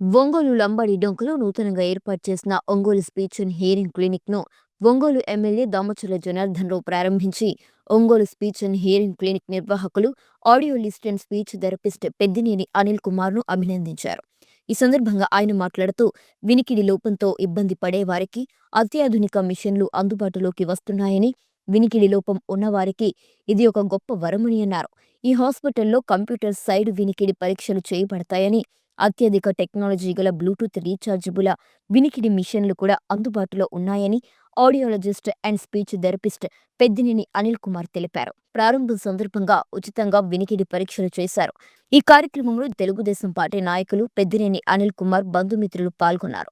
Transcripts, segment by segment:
ఒంగోలు లంబాడి డొంకలో నూతనంగా ఏర్పాటు చేసిన ఒంగోలు స్పీచ్ అండ్ హియరింగ్ క్లినిక్ను ఒంగోలు ఎమ్మెల్యే దామచుల జనార్దన్ రావు ప్రారంభించి Ongole speech and hearing clinic నిర్వాహకులు audiologist and speech therapist Peddineni Anil కుమార్ను అభినందించారు. ఈ సందర్భంగా ఆయన మాట్లాడుతూ వినికిడి లోపంతో ఇబ్బంది పడే వారికి అత్యాధునిక మిషన్లు అందుబాటులోకి వస్తున్నాయని వినికిడి లోపం ఉన్నవారికి ఇది ఒక గొప్ప వరమని అన్నారు. ఈ హాస్పిటల్లో కంప్యూటర్ సైడ్ వినికిడి పరీక్షలు చేయబడతాయని అత్యధిక టెక్నాలజీ గల బ్లూటూత్ రీఛార్జబుల వినికిడి మిషన్లు కూడా అందుబాటులో ఉన్నాయని audiologist and speech therapist Peddineni Anil Kumar తెలిపారు. ప్రారంభం సందర్భంగా ఉచితంగా వినికిడి పరీక్షలు చేశారు. ఈ కార్యక్రమంలో తెలుగుదేశం పార్టీ నాయకులు పెద్దినేని అనిల్ కుమార్ బంధుమిత్రులు పాల్గొన్నారు.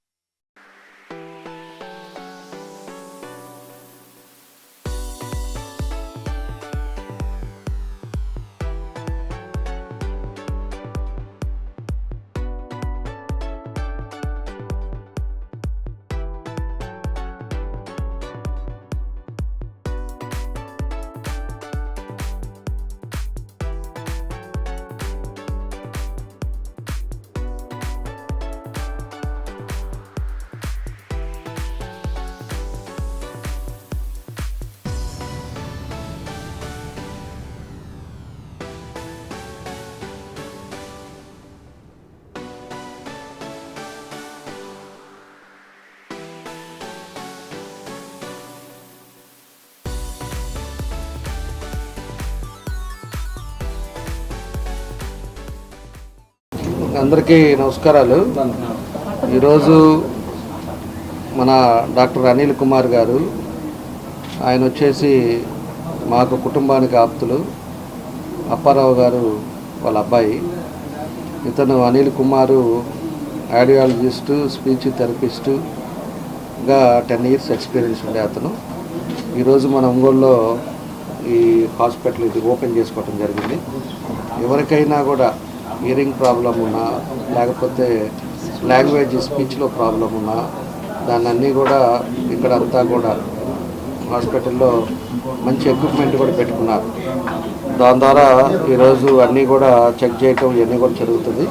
అందరికీ నమస్కారాలు. ఈరోజు మన డాక్టర్ అనిల్ కుమార్ గారు ఆయన వచ్చేసి మాకు కుటుంబానికి ఆప్తులు. అప్పారావు గారు వాళ్ళ అబ్బాయి. ఇతను అనిల్ కుమారు ఆడియాలజిస్టు స్పీచ్ థెరపిస్టుగా టెన్ ఇయర్స్ ఎక్స్పీరియన్స్ ఉండే అతను. ఈరోజు మన ఒంగోలులో ఈ హాస్పిటల్ ఇది ఓపెన్ చేసుకోవటం జరిగింది. ఎవరికైనా కూడా హియరింగ్ ప్రాబ్లం ఉన్నా లేకపోతే లాంగ్వేజ్ స్పీచ్లో ప్రాబ్లం ఉన్నా దాన్ని అన్నీ కూడా ఇక్కడ అంతా కూడా హాస్పిటల్లో మంచి ఎక్విప్మెంట్ కూడా పెట్టుకున్నారు. దాని ద్వారా ఈరోజు అన్నీ కూడా చెక్ చేయటం ఇవన్నీ కూడా జరుగుతుంది.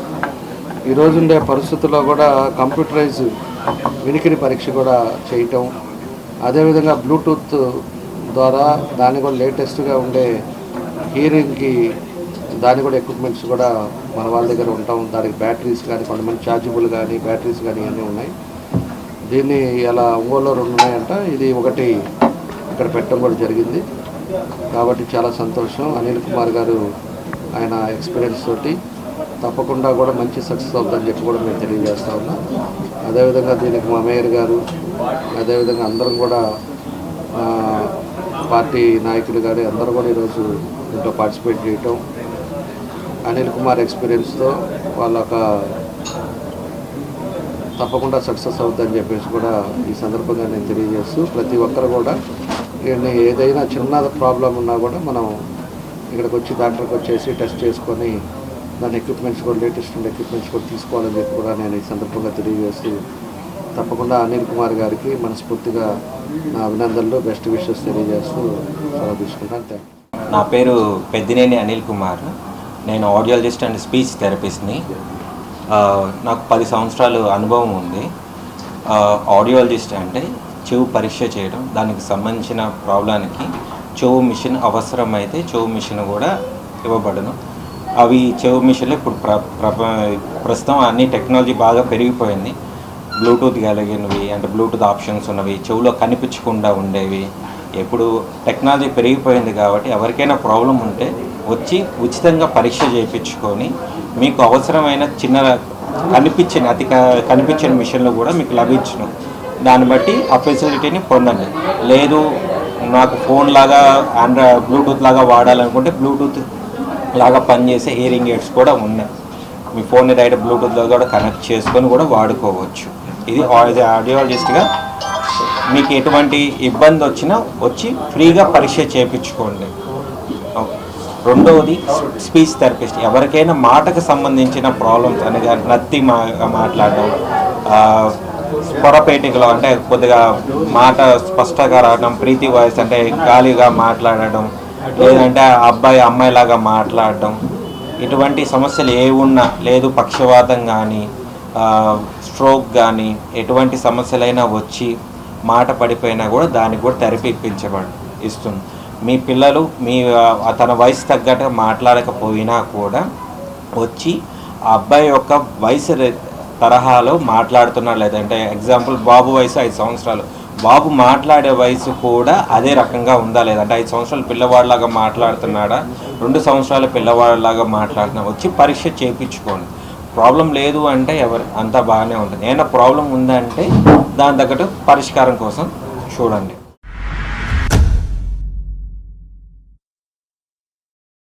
ఈరోజు ఉండే పరిస్థితుల్లో కూడా కంప్యూటరైజ్ వినికిడి పరీక్ష కూడా చేయటం అదేవిధంగా బ్లూటూత్ ద్వారా దాన్ని కూడా లేటెస్ట్గా ఉండే హియరింగ్కి దాని కూడా ఎక్విప్మెంట్స్ కూడా మన వాళ్ళ దగ్గర ఉంటాం. దానికి బ్యాటరీస్ కానీ కొంతమంది ఛార్జబుల్ కానీ బ్యాటరీస్ కానీ అన్నీ ఉన్నాయి. దీన్ని ఇలా ఒంగోలులో రెండు ఉన్నాయంట. ఇది ఒకటి ఇక్కడ పెట్టడం కూడా జరిగింది. కాబట్టి చాలా సంతోషం. అనిల్ కుమార్ గారు ఆయన ఎక్స్పీరియన్స్ తోటి తప్పకుండా కూడా మంచి సక్సెస్ అవుతుందని చెప్పి కూడా మేము తెలియజేస్తా ఉన్నాం. అదేవిధంగా దీనికి మా మేయర్ గారు అదేవిధంగా అందరం కూడా పార్టీ నాయకులు కానీ అందరూ కూడా ఈరోజు దీంట్లో పార్టిసిపేట్ చేయటం అనిల్ కుమార్ ఎక్స్పీరియన్స్తో వాళ్ళ ఒక తప్పకుండా సక్సెస్ అవుతుందని చెప్పేసి కూడా ఈ సందర్భంగా నేను తెలియజేస్తూ ప్రతి ఒక్కరు కూడా ఈయన్ని ఏదైనా చిన్న ప్రాబ్లం ఉన్నా కూడా మనం ఇక్కడికి వచ్చి డాక్టర్కి వచ్చేసి టెస్ట్ చేసుకొని దాని ఎక్విప్మెంట్స్ కూడా లేటెస్ట్ ఎక్విప్మెంట్స్ కూడా తీసుకోవాలని చెప్పి కూడా నేను ఈ సందర్భంగా తెలియజేస్తూ తప్పకుండా అనిల్ కుమార్ గారికి మనస్ఫూర్తిగా నా అభినందనలు బెస్ట్ విషెస్ తెలియజేస్తూ సెలవు తీసుకుంటాను. నా పేరు పెద్దినేని అనిల్ కుమార్. నేను ఆడియాలజిస్ట్ అండ్ స్పీచ్ థెరపిస్ట్ని నాకు పది సంవత్సరాలు అనుభవం ఉంది. ఆడియాలజిస్ట్ అంటే చెవు పరీక్ష చేయడం. దానికి సంబంధించిన ప్రాబ్లానికి చెవు మిషన్ అవసరమైతే చెవు మిషన్ కూడా ఇవ్వబడను. అవి చెవు మిషన్లు ఇప్పుడు ప్ర ప్రస్తుతం అన్ని టెక్నాలజీ బాగా పెరిగిపోయింది. బ్లూటూత్ కలిగినవి అంటే బ్లూటూత్ ఆప్షన్స్ ఉన్నవి చెవులో కనిపించకుండా ఉండేవి. ఇప్పుడు టెక్నాలజీ పెరిగిపోయింది కాబట్టి ఎవరికైనా ప్రాబ్లం ఉంటే వచ్చి ఉచితంగా పరీక్ష చేయించుకొని మీకు అవసరమైన చిన్న కనిపించిన అతి కనిపించిన మిషన్లు కూడా మీకు లభించును. దాన్ని బట్టి ఆ ఫెసిలిటీని పొందండి. లేదు నాకు ఫోన్ లాగా ఆండ్రాయిడ్ బ్లూటూత్ లాగా వాడాలనుకుంటే బ్లూటూత్ లాగా పనిచేసే హియరింగ్ ఎయిడ్స్ కూడా ఉన్నాయి. మీ ఫోన్ని డైరెక్ట్ బ్లూటూత్లో కూడా కనెక్ట్ చేసుకొని కూడా వాడుకోవచ్చు. ఇది ఆడియాలజిస్ట్గా మీకు ఎటువంటి ఇబ్బంది వచ్చినా వచ్చి ఫ్రీగా పరీక్ష చేయించుకోండి. ఓకే. రెండవది స్పీచ్ థెరపిస్ట్. ఎవరికైనా మాటకు సంబంధించిన ప్రాబ్లమ్స్ అనగా నత్తి మా మాట్లాడడం పొరపేటికలో అంటే కొద్దిగా మాట స్పష్టంగా రావడం ప్రీతి వాయిస్ అంటే గాలిగా మాట్లాడడం లేదంటే అబ్బాయి అమ్మాయిలాగా మాట్లాడడం ఇటువంటి సమస్యలు ఏ ఉన్నా లేదు పక్షవాతం కానీ స్ట్రోక్ కానీ ఎటువంటి సమస్యలైనా వచ్చి మాట పడిపోయినా కూడా దానికి కూడా థెరపీ ఇప్పించబడి ఇస్తుంది. మీ పిల్లలు మీ తన వయసు తగ్గట్టు మాట్లాడకపోయినా కూడా వచ్చి ఆ అబ్బాయి యొక్క వయసు తరహాలో మాట్లాడుతున్నారు. లేదంటే ఎగ్జాంపుల్ బాబు వయసు ఐదు సంవత్సరాలు. బాబు మాట్లాడే వయసు కూడా అదే రకంగా ఉందా లేదంటే ఐదు సంవత్సరాల పిల్లవాడిలాగా మాట్లాడుతున్నాడా? రెండు సంవత్సరాల పిల్లవాడిలాగా మాట్లాడుతున్నా వచ్చి పరీక్ష చేయించుకోండి ప్రాబ్లం లేదు అంటే ఎవరు అంతా బాగానే ఉంటుంది. ఏమైనా ప్రాబ్లం ఉందంటే దాని తగ్గట్టు పరిష్కారం కోసం చూడండి.